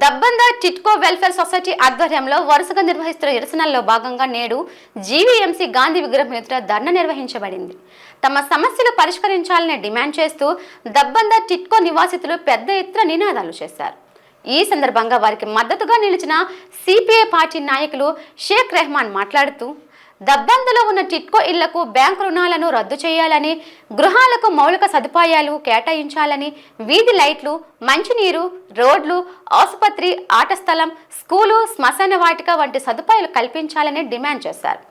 Dabbanda TIDCO welfare society ఆధ్వర్యంలో వరుసగా నిర్వహిస్తున్న నిరసనల్లో భాగంగా నేడు జీవీఎంసీ గాంధీ విగ్రహం ఎదుట ధర్నా నిర్వహించబడింది. తమ సమస్యలు పరిష్కరించాలని డిమాండ్ చేస్తూ దబ్బంద టిట్కో నివాసితులు పెద్ద ఎత్తున నినాదాలు చేశారు. ఈ సందర్భంగా వారికి మద్దతుగా నిలిచిన సిపిఐ పార్టీ నాయకులు షేక్ రెహమాన్ మాట్లాడుతూ దబ్బందులో ఉన్న టిట్కో ఇళ్ళకు బ్యాంకు రుణాలను రద్దు చేయాలని గృహాలకు మౌలిక సదుపాయాలు కేటాయించాలని వీధి లైట్లు మంచినీరు రోడ్లు ఆసుపత్రి ఆట స్థలం స్కూలు శ్మశాన వాటిక వంటి సదుపాయాలు కల్పించాలని డిమాండ్ చేశారు.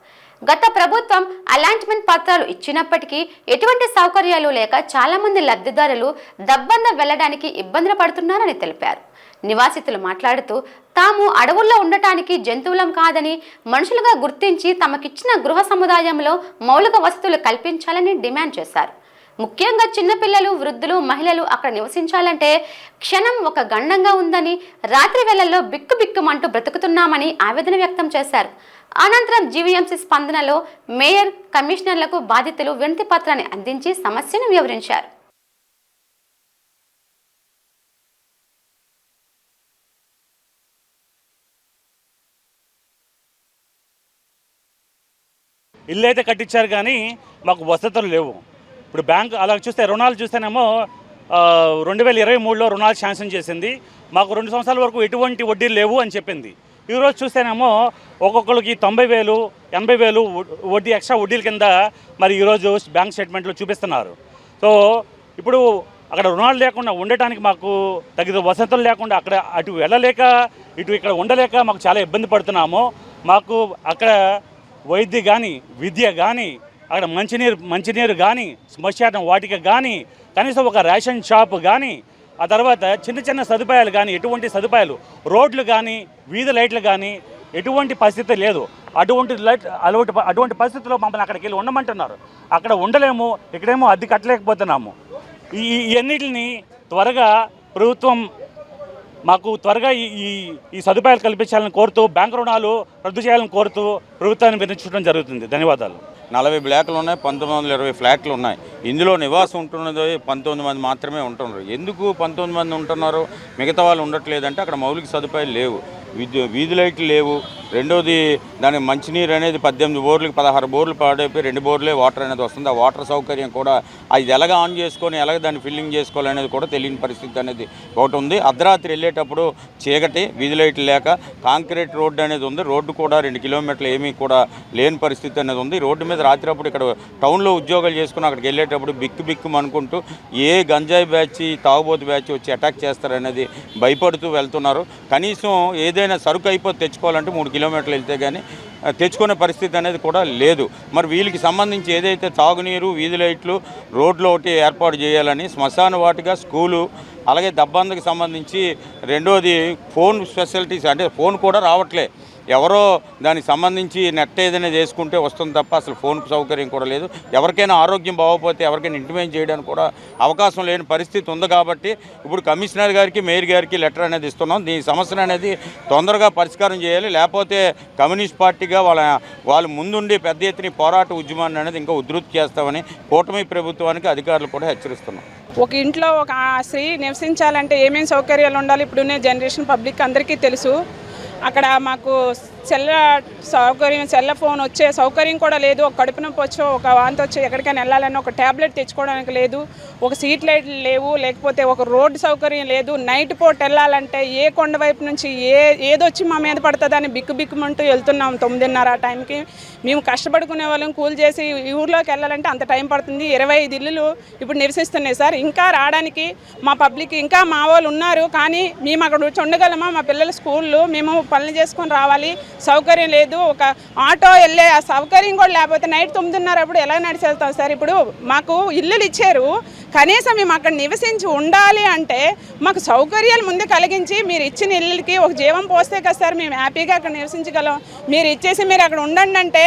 గత ప్రభుత్వం అలాంట్మెంట్ పత్రాలు ఇచ్చినప్పటికీ ఎటువంటి సౌకర్యాలు లేక చాలా మంది లబ్ధిదారులు దబ్బంద వెళ్ళడానికి ఇబ్బందులు పడుతున్నారని తెలిపారు. నివాసితులు మాట్లాడుతూ తాము అడవుల్లో ఉండటానికి జంతువులం కాదని మనుషులుగా గుర్తించి తమకిచ్చిన గృహ సముదాయంలో మౌలిక వసతులు కల్పించాలని డిమాండ్ చేశారు. ముఖ్యంగా చిన్నపిల్లలు వృద్ధులు మహిళలు అక్కడ నివసించాలంటే క్షణం ఒక గండంగా ఉందని రాత్రి వేళల్లో బిక్కు బిక్కుమంటూ బ్రతుకుతున్నామని ఆవేదన వ్యక్తం చేశారు. అనంతరం జీవీఎంసీ స్పందనలో మేయర్ కమిషనర్లకు బాధితులు వినతి పత్రాన్ని అందించి సమస్యను వివరించారు. ఇల్లు అయితే కట్టించారు కానీ మాకు వసతులు లేవు. ఇప్పుడు బ్యాంక్ అలా చూస్తే రుణాలు చూస్తేనేమో రెండు వేల ఇరవై మూడులో రుణాలు శాంక్షన్ చేసింది. మాకు రెండు సంవత్సరాల వరకు ఎటువంటి వడ్డీలు లేవు అని చెప్పింది. ఈరోజు చూస్తేనేమో ఒక్కొక్కరికి తొంభై వేలు ఎనభై వేలు వడ్డీ ఎక్స్ట్రా వడ్డీల కింద మరి ఈరోజు బ్యాంక్ స్టేట్మెంట్లో చూపిస్తున్నారు. సో ఇప్పుడు అక్కడ రుణాలు లేకుండా ఉండటానికి మాకు తగిన వసతులు లేకుండా అక్కడ అటు వెళ్ళలేక ఇటు ఇక్కడ ఉండలేక మాకు చాలా ఇబ్బంది పడుతున్నాము. మాకు అక్కడ వైద్య కానీ విద్య కానీ అక్కడ మంచినీరు మంచినీరు కానీ శ్మశానం వాటిక కానీ కనీసం ఒక రేషన్ షాప్ కానీ ఆ తర్వాత చిన్న చిన్న సదుపాయాలు కానీ ఎటువంటి సదుపాయాలు? రోడ్లు కానీ వీధి లైట్లు కానీ ఎటువంటి పరిస్థితి లేదు. అటువంటి లైట్ అలవాటు అటువంటి పరిస్థితుల్లో మమ్మల్ని అక్కడికి వెళ్ళి ఉండమంటున్నారు. అక్కడ ఉండలేము ఇక్కడేమో అద్దె కట్టలేకపోతున్నాము. ఈ ఇవన్నిటిని త్వరగా ప్రభుత్వం మాకు త్వరగా ఈ ఈ ఈ సదుపాయాలు కల్పించాలని కోరుతూ బ్యాంక్ రుణాలు రద్దు చేయాలని కోరుతూ ప్రభుత్వాన్ని విధించడం జరుగుతుంది. ధన్యవాదాలు. నలభై బ్లాక్లు ఉన్నాయి పంతొమ్మిది వందల ఇరవై ఫ్లాట్లు ఉన్నాయి. ఇందులో నివాసం ఉంటున్నది పంతొమ్మిది మంది మాత్రమే ఉంటున్నారు. ఎందుకు పంతొమ్మిది మంది ఉంటున్నారు? మిగతా వాళ్ళు ఉండట్లేదంటే అక్కడ మౌలిక సదుపాయాలు లేవు. విద్యు వీధి లైట్లు లేవు. రెండోది దాని మంచినీరు అనేది పద్దెనిమిది బోర్లకు పదహారు బోర్లు పాడైపోయి రెండు బోర్లే వాటర్ అనేది వస్తుంది. ఆ వాటర్ సౌకర్యం కూడా అది ఎలాగ ఆన్ చేసుకొని ఎలాగ దాన్ని ఫిల్లింగ్ చేసుకోవాలనేది కూడా తెలియని పరిస్థితి అనేది ఒకటి ఉంది. అర్ధరాత్రి వెళ్ళేటప్పుడు చీకటి వీధి లైట్లు లేక కాంక్రీట్ రోడ్డు అనేది ఉంది. రోడ్డు కూడా రెండు కిలోమీటర్లు ఏమీ కూడా లేని పరిస్థితి అనేది ఉంది. రోడ్డు మీద రాత్రి అప్పుడు ఇక్కడ టౌన్లో ఉద్యోగాలు చేసుకుని అక్కడికి వెళ్ళేటప్పుడు బిక్కు బిక్కు అనుకుంటూ ఏ గంజాయి బ్యాచ్ తాగుబోతు బ్యాచ్ వచ్చి అటాక్ చేస్తారనేది భయపడుతూ వెళ్తున్నారు. కనీసం ఏదైనా సరుకు అయిపోతే తెచ్చుకోవాలంటే మూడు కిలోమీటర్లు వెళ్తే కానీ తెచ్చుకునే పరిస్థితి అనేది కూడా లేదు. మరి వీళ్ళకి సంబంధించి ఏదైతే తాగునీరు వీధి లైట్లు రోడ్లు ఒకటి ఏర్పాటు చేయాలని శ్మశాన వాటిగా స్కూలు అలాగే దబ్బందకి సంబంధించి రెండోది ఫోన్ ఫెసిలిటీస్ అంటే ఫోన్ కూడా రావట్లే. ఎవరో దానికి సంబంధించి నెట్ ఏదైనా చేసుకుంటే వస్తుంది తప్ప అసలు ఫోన్ సౌకర్యం కూడా లేదు. ఎవరికైనా ఆరోగ్యం బాగోకపోతే ఎవరికైనా ఇంటిమేట్ చేయడానికి కూడా అవకాశం లేని పరిస్థితి ఉంది కాబట్టి ఇప్పుడు కమిషనర్ గారికి మేయర్ గారికి లెటర్ అనేది ఇస్తున్నాం. దీని సమస్యను అనేది తొందరగా పరిష్కారం చేయాలి. లేకపోతే కమ్యూనిస్ట్ పార్టీగా వాళ్ళ వాళ్ళు ముందుండి పెద్ద ఎత్తున పోరాట ఉద్యమాన్ని అనేది ఇంకా ఉధృతి చేస్తామని కూటమి ప్రభుత్వానికి అధికారులు కూడా హెచ్చరిస్తున్నాం. ఒక ఇంట్లో ఒక ఆ స్త్రీ నివసించాలంటే ఏమేమి సౌకర్యాలు ఉండాలి? ఇప్పుడున్న జనరేషన్ పబ్లిక్ అందరికీ తెలుసు. అక్కడ మాకు సెల్ల సౌకర్యం సెల్ల ఫోన్ వచ్చే సౌకర్యం కూడా లేదు. ఒక కడుపు నొప్పి వచ్చో ఒక వాంతి వచ్చో ఎక్కడికైనా వెళ్ళాలన్నా ఒక ట్యాబ్లెట్ తెచ్చుకోవడానికి లేదు. ఒక సీట్ లైట్లు లేవు లేకపోతే ఒక రోడ్డు సౌకర్యం లేదు. నైట్ పూట వెళ్ళాలంటే ఏ కొండ వైపు నుంచి ఏ ఏదొచ్చి మా మీద పడుతుందని బిక్కు బిక్కుమంటూ వెళ్తున్నాం తొమ్మిదిన్నర ఆ టైంకి. మేము కష్టపడుకునే వాళ్ళం కూల్ చేసి ఈ ఊర్లోకి వెళ్ళాలంటే అంత టైం పడుతుంది. ఇరవై ఐదు ఇల్లులు ఇప్పుడు నివసిస్తున్నాయి సార్. ఇంకా రావడానికి మా పబ్లిక్ ఇంకా మా వాళ్ళు ఉన్నారు. కానీ మేము అక్కడ ఉండగలమా? మా పిల్లల స్కూళ్ళు మేము పనులు చేసుకొని రావాలి. సౌకర్యం లేదు. ఒక ఆటో వెళ్ళే ఆ సౌకర్యం కూడా లేకపోతే నైట్ తొమ్మిదిన్నర అప్పుడు ఎలా నడిచేస్తాం సార్? ఇప్పుడు మాకు ఇల్లులు ఇచ్చారు. కనీసం మేము అక్కడ నివసించి ఉండాలి అంటే మాకు సౌకర్యాలు ముందు కలిగించి మీరు ఇచ్చిన ఇల్లుకి ఒక జీవం పోస్తే కదా సార్ మేము హ్యాపీగా అక్కడ నివసించగలం. మీరు ఇచ్చేసి మీరు అక్కడ ఉండండి అంటే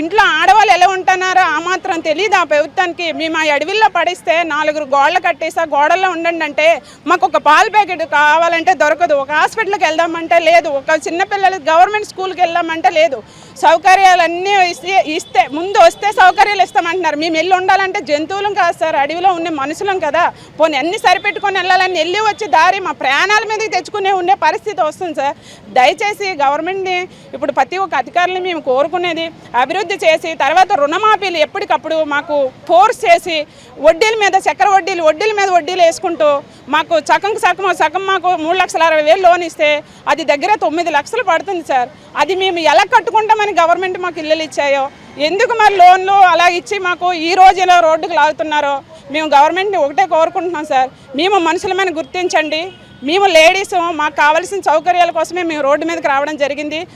ఇంట్లో ఆడవాళ్ళు ఎలా ఉంటున్నారో ఆ మాత్రం తెలియదు ఆ ప్రభుత్వానికి. మేము ఆ అడవిల్లో పడిస్తే నాలుగు గోడలు కట్టేసి ఆ గోడల్లో ఉండండి అంటే మాకు ఒక పాల ప్యాకెట్ కావాలంటే దొరకదు. ఒక హాస్పిటల్కి వెళ్దామంటే లేదు. ఒక చిన్నపిల్లలు గవర్నమెంట్ స్కూల్కి ముందుకు వెళ్ళామంటే లేదు. సౌకర్యాలన్నీ ఇస్తే ఇస్తే ముందు వస్తే సౌకర్యాలు ఇస్తామంటున్నారు. మేము వెళ్ళి ఉండాలంటే జంతువులం కాదు సార్ అడవిలో ఉండే మనుషులం కదా. పోనీ అన్ని సరిపెట్టుకొని వెళ్ళాలని వెళ్ళి వచ్చి దారి మా ప్రాణాల మీదకి తెచ్చుకునే ఉండే పరిస్థితి వస్తుంది సార్. దయచేసి గవర్నమెంట్ని ఇప్పుడు ప్రతి ఒక్క అధికారులని మేము కోరుకునేది అభివృద్ధి చేసి తర్వాత రుణమాఫీలు ఎప్పటికప్పుడు మాకు ఫోర్స్ చేసి వడ్డీల మీద చక్కెర వడ్డీలు వడ్డీల మీద వడ్డీలు వేసుకుంటూ మాకు సగం సగం సగం మాకు మూడు లక్షల అరవై వేలు లోన్ ఇస్తే అది దగ్గర తొమ్మిది లక్షలు పడుతుంది సార్. అది మేము ఎలా కట్టుకుంటామని గవర్నమెంట్ మాకు ఇల్లులు ఇచ్చాయో? ఎందుకు మరి లోన్లు అలా ఇచ్చి మాకు ఈ రోజు ఇలా రోడ్డుకు లాగుతున్నారో? మేము గవర్నమెంట్ని ఒకటే కోరుకుంటున్నాం సార్. మేము మనుషులమైన గుర్తించండి. మేము లేడీస్ మాకు కావాల్సిన సౌకర్యాల కోసమే మేము రోడ్డు మీదకి రావడం జరిగింది.